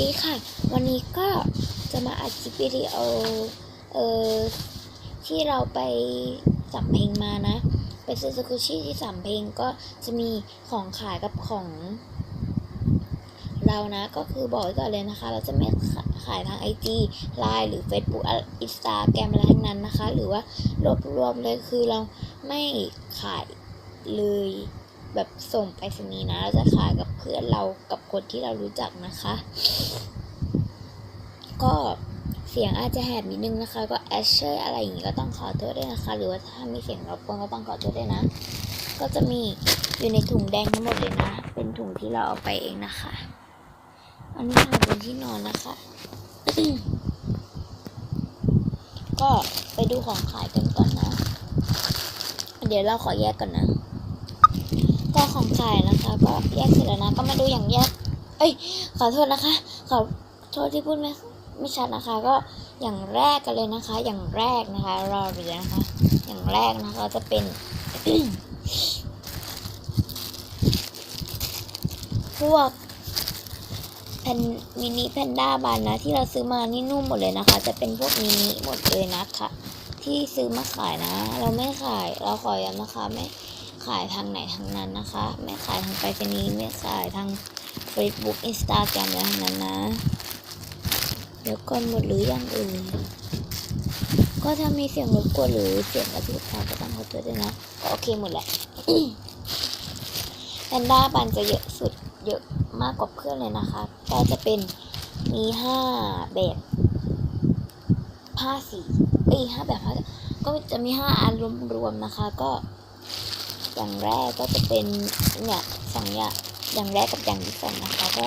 ดีค่ะ วันนี้ก็จะมาอัดคลิปวิดีโอเอ่อที่เราไปสัมเพลงมานะ ไปซื้อสกุชี่ที่สัมเพลงก็จะมีของขายกับของ เรานะก็คือบอกไว้ก่อนเลยนะคะ เราจะไม่ขายทาง IG Line หรือ Facebook อินสตาแกรมอะไรทั้งนั้นนะคะ หรือว่ารวบรวมเลยคือเราไม่ขายเลย แบบส่งไปรษณีนะเราจะขายกับเพื่อนเรากับคนที่เรารู้จักนะคะ ก็เสียงอาจจะแหบนิดนึงนะคะ ก็แอชเชอร์อะไรอย่างงี้ก็ต้องขอโทษด้วยนะคะ หรือว่าถ้ามีเสียงรบกวนก็ต้องขอโทษด้วยนะ ก็จะมีอยู่ในถุงแดงทั้งหมดเลยนะ เป็นถุงที่เราเอาไปเองนะคะ อันนี้ค่ะเป็นที่นอนนะคะ ก็ไปดูของขายกันก่อนนะ เดี๋ยวเราขอแยกก่อนนะ ของขายนะคะ ก็แยกเสร็จแล้วนะ ก็มาดูอย่างแยก เอ้ย ขอโทษนะคะ ขอโทษที่พูดไม่ไม่ชัดนะคะ ก็อย่างแรกกันเลยนะคะ อย่างแรกนะคะ รอเรือนะคะ อย่างแรกนะคะจะเป็นพวกแพนมินิแพนด้าบานนะ ที่เราซื้อมานี่นุ่มหมดเลยนะคะ จะเป็นพวกมินิหมดเลยนะคะ ที่ซื้อมาขายนะ เราไม่ขายเราขอย้ำนะคะไม่ ขายทางไหนทางนั้นนะคะ ไม่ขายทางไปรษณีย์ไม่ขายทาง Facebook Instagram อะไรทั้งนั้นนะ เดี๋ยวก่อนหมดหรือยังเอ่ยก็ถ้ามีเสียงรบกวนหรือเสียงกระตุกขาก็ต้องขอโทษด้วยนะก็โอเคหมดแหละแพนด้าบันจะเยอะสุดเยอะมากกว่าเพื่อนเลยนะคะ ก็จะเป็นมีห้าแบบห้าสีเอ้ยห้าแบบห้าก็จะมีห้าอันรวมๆนะคะ ก็ อย่างแรกก็จะเป็นเนี่ยสองอย่างอย่างแรกกับอย่างที่สองนะคะก็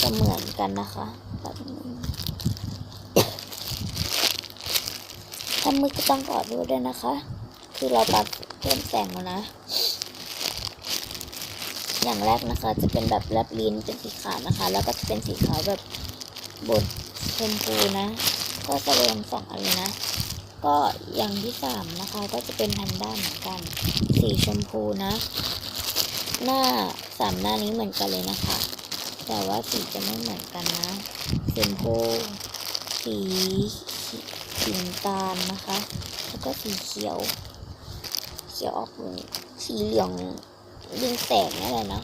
จะเหมือนกันนะคะแบบนี้ถ้ามือก็ต้องขอโทษด้วยนะคะ คือเราปรับเพิ่มแสงแล้วนะ อย่างแรกนะคะจะเป็นแบบแลบลิ้นเป็นสีขาวนะคะ แล้วก็จะเป็นสีขาวแบบบดชมพูนะ ก็จะรวมสองอันเลยนะ ก็อย่างที่สามนะคะ ก็จะเป็นแพนด้าเหมือนกัน สีชมพูนะ หน้าสามหน้านี้เหมือนกันเลยนะคะ แต่ว่าสีจะไม่เหมือนกันนะชมพูสีสีสีน้ำตาลนะคะ แล้วก็สีเขียว เขียวออกมือสีเหลืองดึงแสงนี่แหละนะ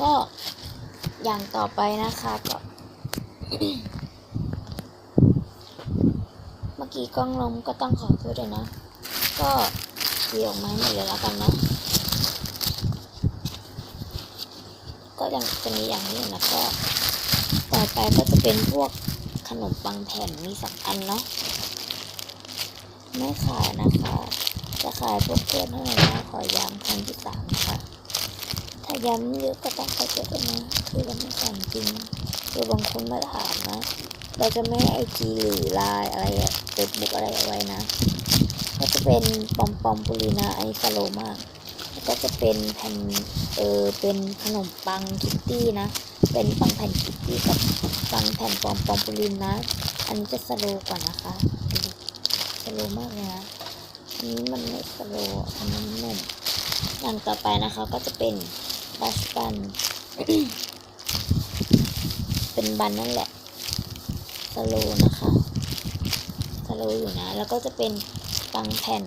ก็อย่างต่อไปนะคะก็ เมื่อ กี้กล้องลมก็ต้องขอโทษด้วยนะ ก็เดี่ยวไม้หมดเลยแล้วกันนะ ก็ยังจะมีอย่างนี้นะก็ต่อไปก็จะเป็นพวกขนมปังแผ่นมีสองอันเนาะไม่ขายนะคะ จะขายพวกเพื่อนเท่านั้นนะขอย้ำครั้งที่สามนะคะถ้าย้ำเยอะก็ต้องข้าใจด้วยนะ คือเราไม่สั่งจริงคือบางคนมาถามนะ เราจะไม่ไอจีหรือไลน์อะไรอะเฟซบุ๊กอะไรเอาไว้นะก็จะเป็นปอมปอมปุรีนะอันนี้สโลมากแล้วก็จะเป็นแผ่นเออเป็นขนมปังคิตตี้นะ เป็นปังแผ่นคิตตี้กับปังแผ่นปอมปอมปุรีนะ อันนี้จะสโลกว่านะคะสโลมากเลยนะอันนี้มันไม่สโลอันนี้มันนุ่มอย่างต่อไปนะคะก็จะเป็นบัสบัน เป็นบันนั่นแหละ สโลนะคะสโลอยู่นะ แล้วก็จะเป็นปังแผ่น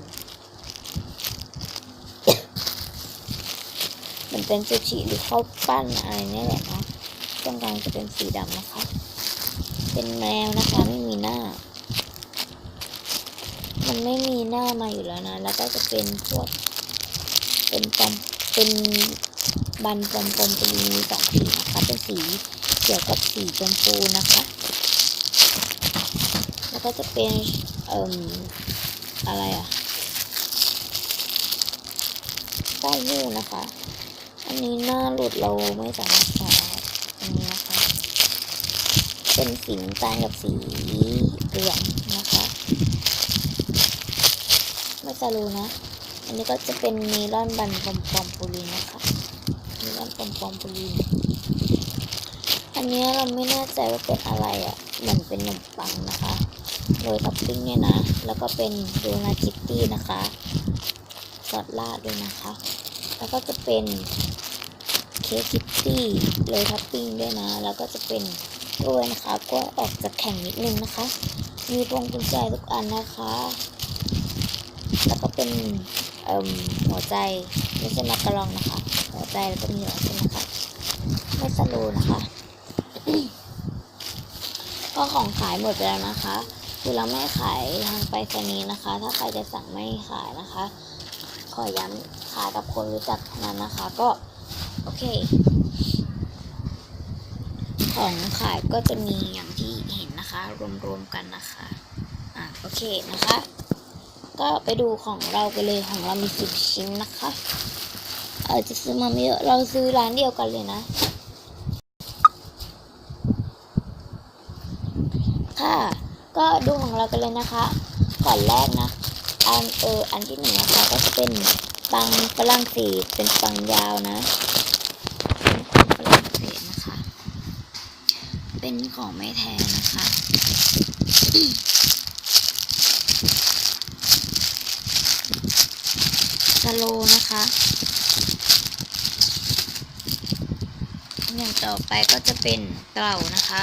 มันเป็นซูชิหรือข้าวปั้นอะไรเนี่ยแหละเนาะตรงกลางจะเป็นสีดำนะคะ เป็นแมวนะคะไม่มีหน้า มันไม่มีหน้ามาอยู่แล้วนะ แล้วก็จะเป็นพวก เป็นปอมเป็นบันปอมปอมจะมีสองสีนะคะ เป็นสีเขียวกับสีชมพูนะคะ ก็จะเป็นเอ่มอะไรอะป้ยูนะคะ อันนี้หน้าหลุดเราไม่สามารถใช้อันนี้นะคะ เป็นสีน้ำตาลกับสีเหลืองนะคะไม่จะรู้นะ อันนี้ก็จะเป็นเมลอนบันปอมปอมปูรินะคะเมลอนปอมปอมปูรินอันนี้เราไม่แน่ใจว่าเป็นอะไรอะ่ะเหมือนเป็นขนมปังนะ โรยท็อปปิ้งเนี่ยนะ แล้วก็เป็นโดนัทคิตตี้นะคะซอสราดด้วยนะคะ แล้วก็จะเป็นเค้กคิตตี้โรยท็อปปิ้งด้วยนะ แล้วก็จะเป็นด้วยนะคะก็ออกจะแข็งนิดนึงนะคะ มีพวงกุญแจทุกอันนะคะ แล้วก็เป็นหัวใจไม่ใช่มักกะลองนะคะ หัวใจแล้วก็มีหลอดใช่ไหมคะ ไม่สโลนะคะก็ของขายหมดไปแล้วนะคะ คือเราไม่ขายทางไปรษณีย์นะคะ ถ้าใครจะสั่งไม่ขายนะคะ ขอย้ำขายกับคนรู้จักเท่านั้นนะคะ ก็โอเค ของขายก็จะมีอย่างที่เห็นนะคะ รวมๆกันนะคะ อะโอเคนะคะ ก็ไปดูของเรากันเลยของเรามีสิบชิ้นนะคะเออจะซื้อมาไม่เยอะเราซื้อร้านเดียวกันเลยนะค่ะ ก็ดูของเรากันเลยนะคะก่อนแรกนะ อันเอออันที่หนึ่งนะคะก็จะเป็นปังฝรั่งเศสเป็นปังยาวนะเป็นของฝรั่งเศสนะคะ เป็นของไม่แท้นะคะสโลนะคะอย่างต่อไปก็จะเป็นเต่านะคะ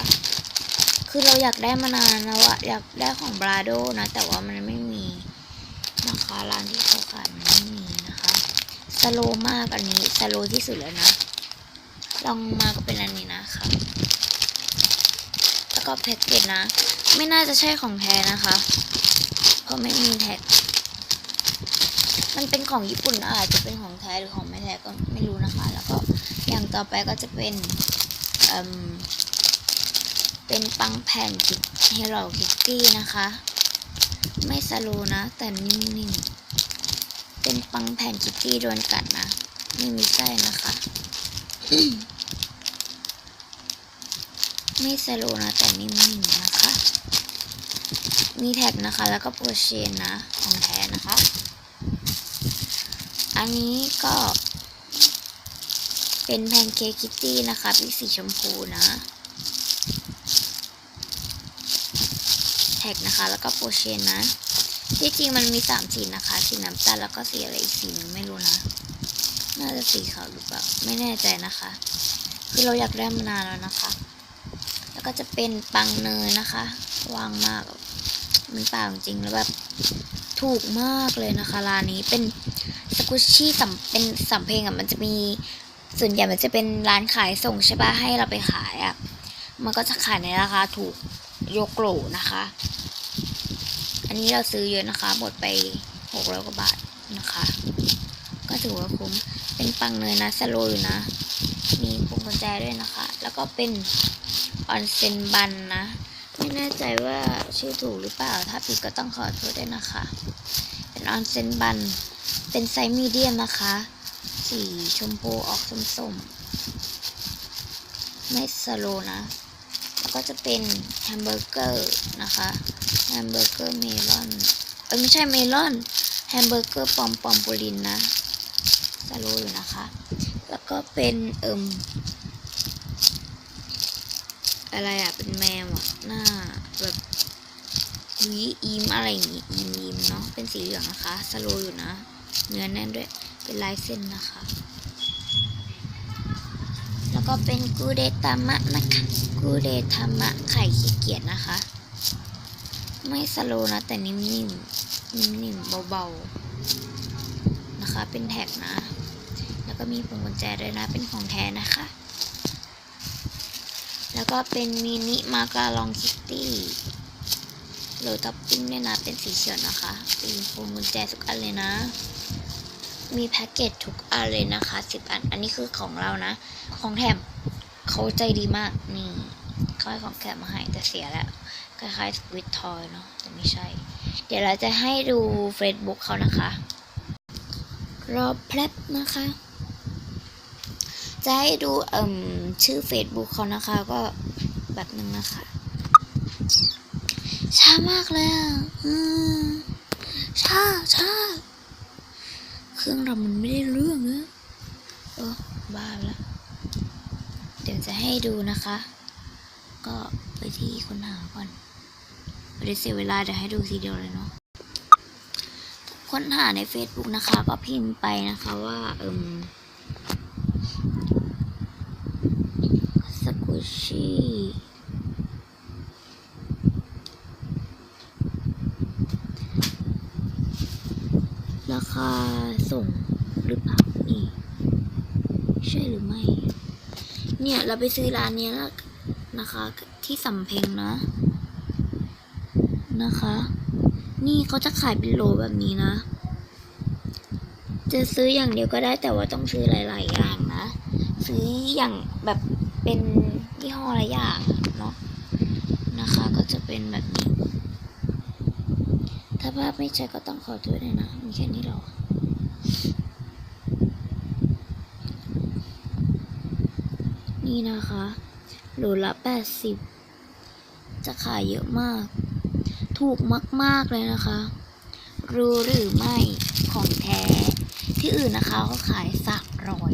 คือเราอยากได้มานานแล้วอะอยากได้ของบราโดนะ แต่ว่ามันไม่มีนะคะร้านที่เขาขายมันไม่มีนะคะสโลมากอันนี้สโลที่สุดแล้วนะ ลองมาก็เป็นอันนี้นะคะแล้วก็แพ็กเกจนะ ไม่น่าจะใช่ของแท้นะคะ เพราะไม่มีแท็ก มันเป็นของญี่ปุ่นอาจจะเป็นของแท้หรือของไม่แท้ก็ไม่รู้นะคะ แล้วก็อย่างต่อไปก็จะเป็นอ่ม เป็นปังแผ่นคิดเฮโร่คิตตี้นะคะ ไม่สโลนะ แต่นิ่มๆ เป็นปังแผ่นคิตตี้โดนกัดนะ ไม่มีไส้นะคะ ไม่สโลนะ แต่นิ่มๆนะคะ มีแท็กนะคะ แล้วก็โปรเชนนะ ของแท้นะคะ อันนี้ก็เป็นแพนเค้กคิตตี้นะคะ เป็นสีชมพูนะ แท็กนะคะแล้วก็โปรเชนนะ ที่จริงมันมีสามสีนะคะ สีน้ำตาลแล้วก็สีอะไรอีกสีหนึงไม่รู้นะ น่าจะสีขาวหรือเปล่า ไม่แน่ใจนะคะ คือเราอยากได้มานานแล้วนะคะ แล้วก็จะเป็นปังเนยนะคะ ว่างมาก มันเปล่าจริงแล้วแบบถูกมากเลยนะคะร้านนี้เป็นสกุชชี่สำเป็นสำเพลงอะมันจะมีส่วนใหญ่มันจะเป็นร้านขายส่งใช่ปะให้เราไปขายอะมันก็จะขายในราคาถูกโยกโกรนะคะ อันนี้เราซื้อเยอะนะคะ หมดไปหกร้อยกว่าบาทนะคะ ก็ถือว่าคุ้ม เป็นปังเนยนะสโลอยู่นะ มีพวงกุญแจด้วยนะคะ แล้วก็เป็นออนเซนบันนะ ไม่แน่ใจว่าชื่อถูกหรือเปล่า ถ้าผิดก็ต้องขอโทษด้วยนะคะ เป็นออนเซนบัน เป็นไซส์มีเดียมนะคะ สีชมพูออกส้มๆ ไม่สโลว์นะ แล้วก็จะเป็นแฮมเบอร์เกอร์นะคะ แฮมเบอร์เกอร์เมลอน เอ้ยไม่ใช่เมลอน แฮมเบอร์เกอร์ปอมปอมปูลินนะสโลว์อยู่นะคะ แล้วก็เป็นเอิมอะไรอะเป็นแมวอะหน้าแบบวีอีมอะไรอย่างงี้อีมอีมเนาะเป็นสีเหลืองนะคะสโลอยู่นะ เนื้อแน่นด้วยเป็นลายเส้นนะคะ แล้วก็เป็นกูเดตามะนะคะกูเดทามะไข่ขี้เกียจนะคะ ไม่สโลนะ แต่นิ่มๆ นิ่มๆ เบาๆ นะคะ เป็นแท็กนะ แล้วก็มีพวงกุญแจด้วยนะ เป็นของแท้นะคะ แล้วก็เป็นมินิมาการองคิตตี้โรยท็อปปิ้งด้วยนะ เป็นสีเขียวนะคะ เป็นพวงกุญแจทุกอันเลยนะ มีแพ็กเกจทุกอันเลยนะคะสิบอัน อันนี้คือของเรานะ ของแถมเขาใจดีมาก นี่เขาให้ของแถมมาให้แต่เสียแล้ว คล้ายๆสควิตทอยเนาะแต่ไม่ใช่ เดี๋ยวเราจะให้ดู Facebook เขานะคะ รอแป๊บนะคะ จะให้ดูเอ่มชื่อ Facebook เขานะคะก็แบบนึงนะคะ ช้ามากเลยอะอืมช้าช้าเครื่องเรามันไม่ได้เรื่องนะเออบ้าแล้วเดี๋ยวจะให้ดูนะคะ ก็ไปที่ค้นหาก่อน ไม่ได้เสียเวลาจะให้ดูทีเดียวเลยเนาะค้นหาใน Facebook นะคะ ก็พิมพ์ไปนะคะว่าเอิมสกุชิราคาส่งหรือเปล่านี่ใช่หรือไม่ เนี่ย เราไปซื้อร้านนี้แล้วนะคะ ที่สำเพ็งนะ นะคะ นี่เขาจะขายเป็นโลแบบนี้นะ จะซื้ออย่างเดียวก็ได้แต่ว่าต้องซื้อหลาย ๆ อย่างนะ ซื้ออย่างแบบเป็นยี่ห้อละอย่างเนาะนะคะก็จะเป็นแบบนี้ ถ้าภาพไม่ใช่ก็ต้องขอโทษด้วยนะ มีแค่นี้หรอนี่นะคะโหลละแปดสิบจะขายเยอะมาก ถูกมาก ๆ เลยนะคะ รู้หรือไม่ของแท้ ที่อื่นนะคะเขาขายสามร้อย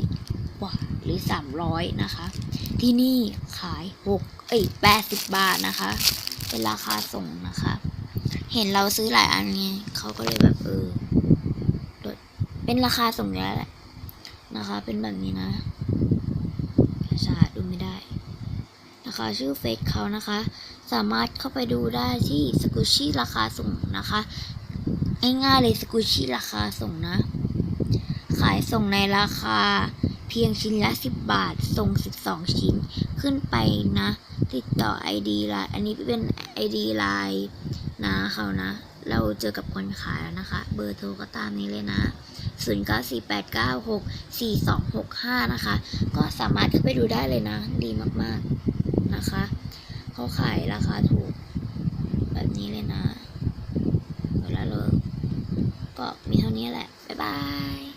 กว่าหรือสามร้อยนะคะ ที่นี่ขายหกเอ้ยแปดสิบบาทนะคะ เป็นราคาส่งนะคะ เห็นเราซื้อหลายอันไงเขาก็เลยแบบเออเป็นราคาส่งเยอะแหละนะคะ เป็นแบบนี้นะชาดูไม่ได้ นะคะ ชื่อเฟซเขานะคะ สามารถเข้าไปดูได้ที่สกุชี่ราคาส่งนะคะ ง่ายๆเลยสกุชี่ราคาส่งนะ ขายส่งในราคาเพียงชิ้นละ 10 บาท ส่ง 12 ชิ้นขึ้นไปนะ ติดต่อ ID ไลน์อันนี้เป็น ID ไลน์นะเขานะ เราเจอกับคนขายแล้วนะคะ เบอร์โทรก็ตามนี้เลยนะ 0948964265 นะคะ ก็สามารถเข้าไปดูได้เลยนะ ดีมากๆนะคะ เขาขายราคาถูก แบบนี้เลยนะเวลาเลยก็มีเท่านี้แหละ บ๊ายบาย